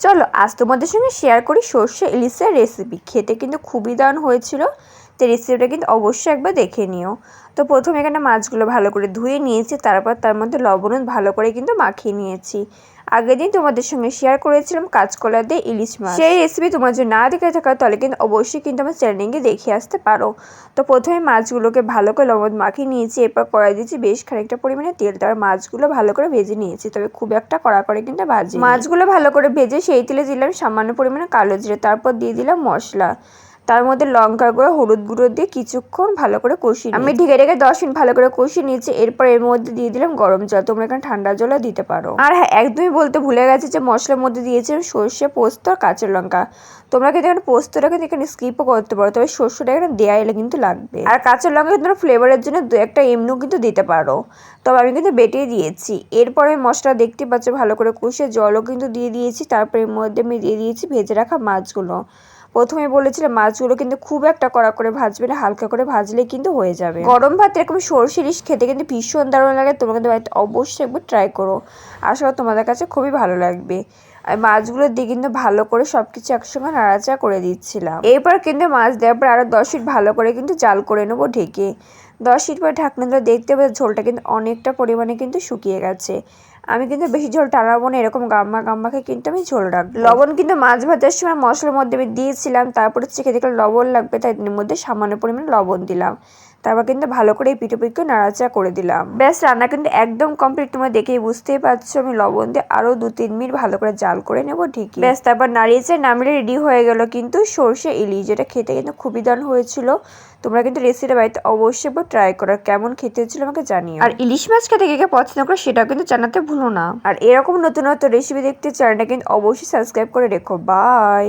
চলো, আজ তোমাদের সঙ্গে শেয়ার করি সর্ষে ইলিশের রেসিপি খেতে কিন্তু খুবই দান হয়েছিল। তো রেসিপিটা কিন্তু অবশ্যই একবার দেখে নিও। তো প্রথমে এখানে মাছগুলো ভালো করে ধুয়ে নিয়েছি, তারপর তার মধ্যে লবণ ভালো করে কিন্তু মাখিয়ে নিয়েছি। আগের দিন তোমাদের সঙ্গে শেয়ার করেছিলাম কাঁচকলা দিয়ে ইলিশ মাছ। সেই রেসিপি তোমার যদি না দেখে থাকা তাহলে কিন্তু অবশ্যই কিন্তু আমার চ্যানেলে দেখে আসতে পারো। তো প্রথমে মাছগুলোকে ভালো করে লবণ মাখিয়ে নিয়েছি, এরপর কড়াই দিয়েছি বেশ খানিকটা পরিমাণে তেল। তারপর মাছগুলো ভালো করে ভেজে নিয়েছি, তবে খুব একটা কড়া করে কিন্তু ভাজি মাছগুলো ভালো করে ভেজে সেই তেলে দিলাম সামান্য পরিমাণে কালো জিরে, তারপর দিয়ে দিলাম মশলা। তার মধ্যে লঙ্কা গুঁড়ো হলুদ গুঁড়ো দিয়ে কিছুক্ষণ ভালো করে কষিয়ে আমি ঢেকে ঢেকে দশ মিনিট ভালো করে কষিয়ে নিয়েছি। এরপর এর মধ্যে দিয়ে দিলাম গরম জল। তোমরা এখানে ঠান্ডা জলও দিতে পারো। আর হ্যাঁ একদমই বলতে ভুলে গেছে যে মশলার মধ্যে দিয়েছিলাম সর্ষে পোস্ত আর কাঁচা লঙ্কা। তোমরা কিন্তু এখানে পোস্তটা কিন্তু এখানে স্কিপও করতে পারো তবে শস্যটা এখানে দেয়া এলে কিন্তু লাগবে। আর কাঁচা লঙ্কা কিন্তু ফ্লেভারের জন্য দু একটা এমনিও কিন্তু দিতে পারো। তবে আমি কিন্তু বেটে দিয়েছি। এরপরে মশলা দেখতে পাচ্ছ ভালো করে কষে জলও কিন্তু দিয়ে দিয়েছি। তারপরে এর মধ্যে আমি দিয়ে দিয়েছি ভেজে রাখা মাছগুলো। প্রথমে বলেছিলাম মাছগুলো কিন্তু খুব একটা কড়া করে ভাজবে না, হালকা করে ভাজলে কিন্তু হয়ে যাবে। গরম ভাত এরকম সরষে ইলিশ খেতে কিন্তু ভীষণ দারুণ লাগে, তোমরা কিন্তু বাড়িতে অবশ্যই একবার ট্রাই করো। আশা করি তোমাদের কাছে খুবই ভালো লাগবে। আর মাছগুলো দিয়ে কিন্তু ভালো করে সব কিছু একসঙ্গে নাড়াচাড়া করে দিচ্ছিলাম। এরপর কিন্তু মাছ দেওয়ার পর আরও দশ মিনিট ভালো করে কিন্তু জাল করে নেব ঢেকে। দশ মিনিট পরে ঢাকনা ধরে দেখতে পাবে ঝোলটা কিন্তু অনেকটা পরিমাণে কিন্তু শুকিয়ে গেছে। আমি কিন্তু বেশি ঝোল টানাবো না, এরকম গাম্মা গাম্মাকে কিন্তু আমি ঝোল রাখব। লবণ কিন্তু মাছ ভাজার সময় মশলার মধ্যে আমি দিয়েছিলাম, তারপরে চেখে দেখলাম লবণ লাগবে, তাই মধ্যে সামান্য পরিমাণে লবণ দিলাম। তারপর কিন্তু ভালো করে এই পিঠে পিঠে নাড়াচাড়া করে দিলাম। ব্যাস, রান্না কিন্তু একদম কমপ্লিট তোমরা দেখেই বুঝতেই পারছ। আমি লবণ দিয়ে আরও দু তিন মিনিট ভালো করে জাল করে নেব, ঠিকই। ব্যাস, তারপর নাড়িয়ে চেয়ে নামিয়ে রেডি হয়ে গেল কিন্তু সর্ষে ইলিশ, যেটা খেতে কিন্তু খুবই দারুণ হয়েছিল। তোমরা কিন্তু রেসিপিটা বাড়িতে অবশ্যই একবার ট্রাই করো, কেমন খেতে হচ্ছিল আমাকে জানিও। আর ইলিশ মাছ খেতে কে কে পছন্দ করো সেটাও কিন্তু জানাতে ভুলো না। আর এরকম নতুন নতুন রেসিপি দেখতে চ্যানেলটা কিন্তু অবশ্যই সাবস্ক্রাইব করে রেখো। বাই